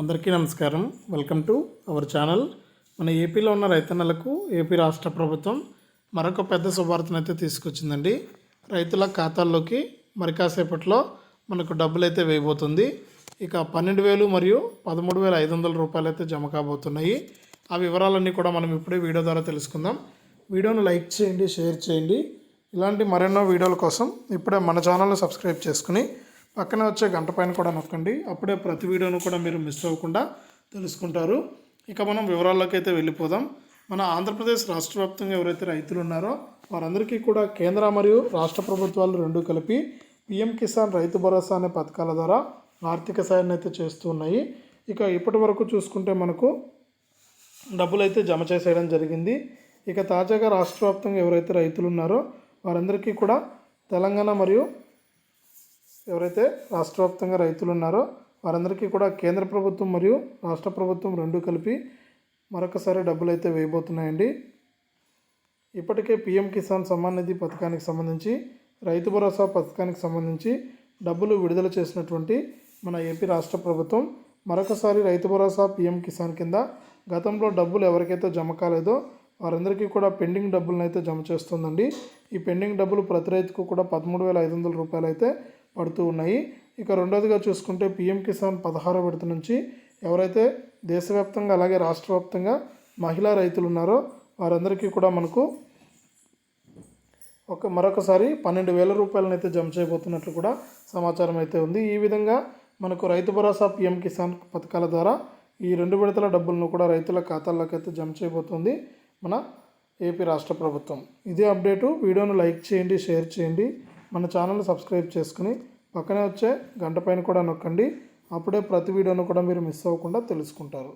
అందరికీ నమస్కారం. Welcome to our channel మన ఏపీలో ఉన్న రైతన్నలకు ఏపీ రాష్ట్ర ప్రభుత్వం మరొక పెద్ద శుభార్తను అయితే తీసుకొచ్చిందండి. రైతుల ఖాతాల్లోకి మరి కాసేపట్లో మనకు డబ్బులు అయితే వేయబోతుంది. ఇక పన్నెండు వేలు మరియు పదమూడు వేల ఐదు వందల రూపాయలు అయితే జమ కాబోతున్నాయి. ఆ వివరాలన్నీ కూడా మనం ఇప్పుడే వీడియో ద్వారా తెలుసుకుందాం. వీడియోను లైక్ చేయండి షేర్ చేయండి. ఇలాంటి మరెన్నో వీడియోల కోసం ఇప్పుడే మన ఛానల్ని సబ్స్క్రైబ్ చేసుకుని పక్కన వచ్చే గంట పైన కూడా నొక్కండి. అప్పుడే ప్రతి వీడియోను కూడా మీరు మిస్ అవ్వకుండా తెలుసుకుంటారు. ఇక మనం వివరాల్లోకి అయితే వెళ్ళిపోదాం. మన ఆంధ్రప్రదేశ్ రాష్ట్ర వ్యాప్తంగా ఎవరైతే రైతులు ఉన్నారో వారందరికీ కూడా కేంద్ర మరియు రాష్ట్ర ప్రభుత్వాలు రెండు కలిపి పిఎం కిసాన్ రైతు భరోసా అనే పథకాల ద్వారా ఆర్థిక సాయాన్ని అయితే చేస్తూ ఉన్నాయి. ఇక ఇప్పటి వరకు చూసుకుంటే మనకు డబ్బులు అయితే జమ చేసేయడం జరిగింది. ఇక తాజాగా రాష్ట్ర వ్యాప్తంగా ఎవరైతే రైతులు ఉన్నారో వారందరికీ కూడా తెలంగాణ మరియు ఎవరైతే రాష్ట్ర వ్యాప్తంగా రైతులు ఉన్నారో వారందరికీ కూడా కేంద్ర ప్రభుత్వం మరియు రాష్ట్ర ప్రభుత్వం రెండు కలిపి మరొకసారి డబ్బులు అయితే వేయబోతున్నాయండి. ఇప్పటికే పీఎం కిసాన్ సమ్మాన్ నిధి పథకానికి సంబంధించి రైతు భరోసా పథకానికి సంబంధించి డబ్బులు విడుదల చేసినటువంటి మన ఏపీ రాష్ట్ర ప్రభుత్వం మరొకసారి రైతు భరోసా పీఎం కిసాన్ కింద గతంలో డబ్బులు ఎవరికైతే జమ కాలేదో వారందరికీ కూడా పెండింగ్ డబ్బులను అయితే జమ చేస్తుందండి. ఈ పెండింగ్ డబ్బులు ప్రతి రైతుకు కూడా పదమూడు వేల ఐదు వందల రూపాయలు అయితే పడుతూ ఉన్నాయి. ఇక రెండోదిగా చూసుకుంటే పీఎం కిసాన్ పదహారో విడత నుంచి ఎవరైతే దేశవ్యాప్తంగా అలాగే రాష్ట్ర వ్యాప్తంగా మహిళా రైతులు ఉన్నారో వారందరికీ కూడా మనకు ఒక మరొకసారి పన్నెండు వేల రూపాయలను అయితే జమ చేయబోతున్నట్లు కూడా సమాచారం అయితే ఉంది. ఈ విధంగా మనకు రైతు భరోసా పీఎం కిసాన్ పథకాల ద్వారా ఈ రెండు విడతల డబ్బులను కూడా రైతుల ఖాతాల్లోకి అయితే జమ చేయబోతుంది మన ఏపీ రాష్ట్ర ప్రభుత్వం. ఇదే అప్డేటు. వీడియోను లైక్ చేయండి షేర్ చేయండి. మన ఛానల్ సబ్స్క్రైబ్ చేసుకుని పక్కనే వచ్చే గంట పైన కూడా నొక్కండి. అప్పుడే ప్రతి వీడియోను కూడా మీరు మిస్ అవ్వకుండా తెలుసుకుంటారు.